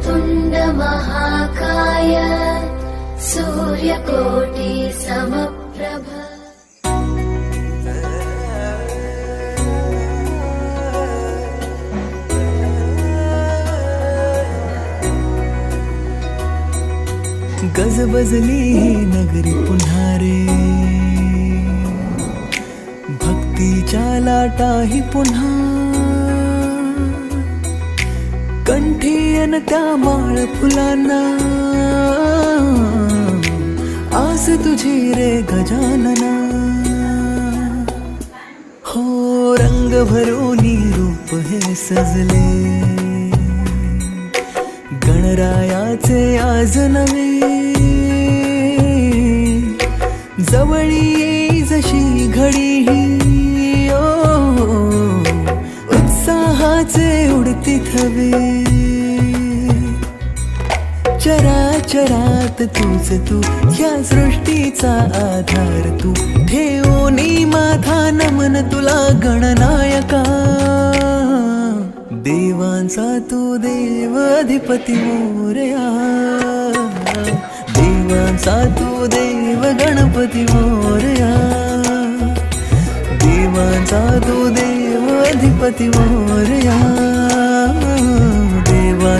वक्रतुण्ड महाकाय सूर्यकोटि समप्रभ गजबजली ही नगरी पुन्हा रे भक्तीच्या लाटाही पुन्हा कंठी अन त्या माळ फुलांना. आस तुझी रे गजानना. हो रंग भरोनी रूप हे सजले. गणरायाचे आज नवे जवळी थवे चराचरात तूच तू ह्या सृष्टीचा आधार तू. ठेवोनी माथा नमन तुला गणनायका. देवांचा तू देव अधिपती मोरया. देवांचा तू देव गणपती मोरया. देवांचा तू देव अधिपती मोरया.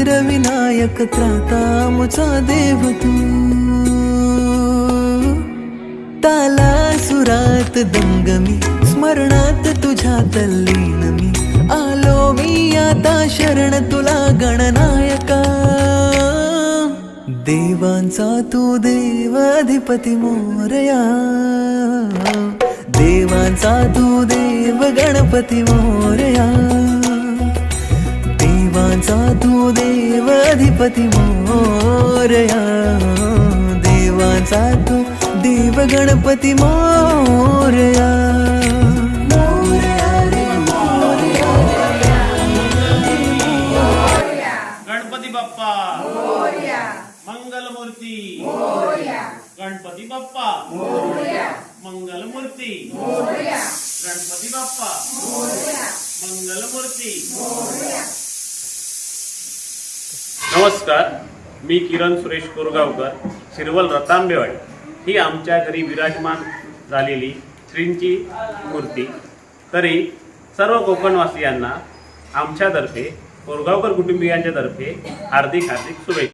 शिवगौरीचा विनायक त्राता देव तू. ताला सुरात दंगमी स्मरणात तुझ्या तल्लीन मी आलो मी आता शरण तुला गणनायका. देवांचा तू देवाधिपती मोरया. देवांचा तू देव गणपती मोरया. तू देव अधिपती मोरया. देवांचा तू देव गणपती मोरया. गणपती बाप्पा. मंगलमूर्ती. गणपती बाप्पा. मंगलमूर्ती. गणपती बाप्पा. मंगलमूर्ती. नमस्कार मी किरण सुरेश कोरगावकर शिरवल रतांबेवाडी. ही आमच्या घरी विराजमान झालेली श्रींची मूर्ती. तरी सर्व कोकणवासियांना आमच्यातर्फे कोरगावकर कुटुंबियांच्या तर्फे हार्दिक हार्दिक शुभेच्छा.